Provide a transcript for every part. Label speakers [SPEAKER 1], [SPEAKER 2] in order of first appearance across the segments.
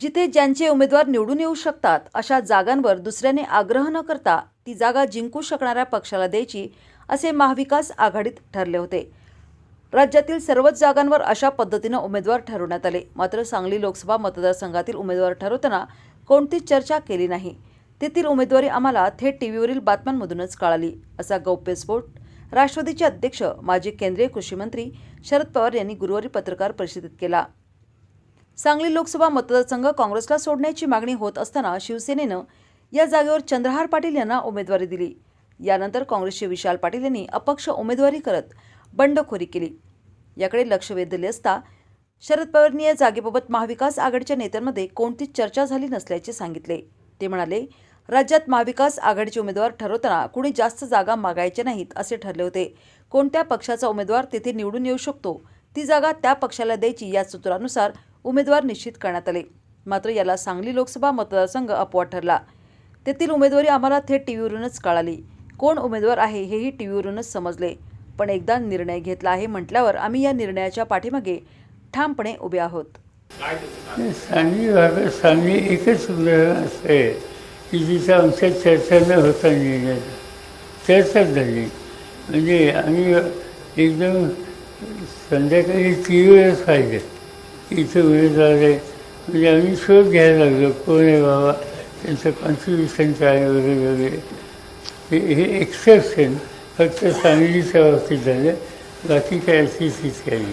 [SPEAKER 1] जिथे ज्यांचे उमेदवार निवडून येऊ शकतात अशा जागांवर दुसऱ्याने आग्रह न करता ती जागा जिंकू शकणाऱ्या पक्षाला द्यायची असे महाविकास आघाडीत ठरले होते. राज्यातील सर्वच जागांवर अशा पद्धतीनं उमेदवार ठरवण्यात आले. मात्र सांगली लोकसभा मतदारसंघातील उमेदवार ठरवताना कोणतीच चर्चा केली नाही. तेथील उमेदवारी आम्हाला थेट टीव्हीवरील बातम्यांमधूनच कळाली असा गौप्यस्फोट राष्ट्रवादीचे अध्यक्ष माजी केंद्रीय कृषी मंत्री शरद पवार यांनी गुरुवारी पत्रकार परिषदेत केला. सांगली लोकसभा मतदारसंघ काँग्रेसला सोडण्याची मागणी होत असताना शिवसेनेनं या जागेवर चंद्रहार पाटील यांना उमेदवारी दिली. यानंतर काँग्रेसचे विशाल पाटील यांनी अपक्ष उमेदवारी करत बंडखोरी केली. याकडे लक्ष वेधले असता शरद पवारांनी या जागेबाबत महाविकास आघाडीच्या नेत्यांमध्ये कोणतीच चर्चा झाली नसल्याचे सांगितले. ते म्हणाले राज्यात महाविकास आघाडीचे उमेदवार ठरवताना कुणी जास्त जागा मागायच्या नाहीत असे ठरले होते. कोणत्या पक्षाचा उमेदवार तेथे निवडून येऊ शकतो? ती जागा त्या पक्षाला द्यायची या सूत्रानुसार उमेदवार निश्चित करण्यात आले. मात्र याला सांगली लोकसभा मतदारसंघ अपवाद ठरला. तेथील उमेदवारी आम्हाला थेट टी व्हीवरूनच कळाली. कोण उमेदवार आहे हेही टी व्हीवरूनच समजले. पण एकदा निर्णय घेतला आहे म्हटल्यावर आम्ही या निर्णयाच्या पाठीमागे ठामपणे उभे आहोत.
[SPEAKER 2] सांगली भागात सांगली एकच उदाहरण असं आहे की जिथं आमच्या चर्चा न होता निर्णय. चर्चाच झाली. म्हणजे आम्ही एकदम संध्याकाळी टी व्हीवरच पाहिजे इथं वेळेस आले म्हणजे आम्ही शोध घ्यायला लागलो कोण आहे बाबा त्यांचं कॉन्ट्रीब्युशन काय वगैरे वगैरे हे एक्सेप्शन फक्त सांगलीच्या बाबतीत झालं बाकी काय अशी स्थिती आहे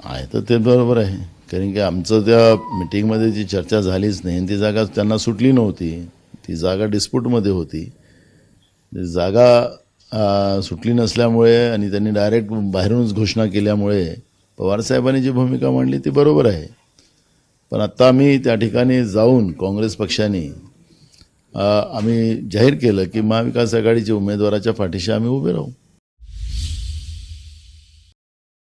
[SPEAKER 3] आहे तर ते बरोबर आहे कारण की आमचं त्या मिटिंगमध्ये जी चर्चा झालीच नाही. आणि ती जागा त्यांना सुटली नव्हती. ती जागा डिस्प्यूटमध्ये होती. जागा सुटली नसल्यामुळे आणि त्यांनी डायरेक्ट बाहेरूनच घोषणा केल्यामुळे पवारसाहेबांनी जी भूमिका मांडली ती बरोबर आहे. पण आत्ता आम्ही त्या ठिकाणी जाऊन काँग्रेस पक्षाने आम्ही जाहीर केलं की महाविकास आघाडीच्या उमेदवाराच्या पाठीशी आम्ही उभे राहू.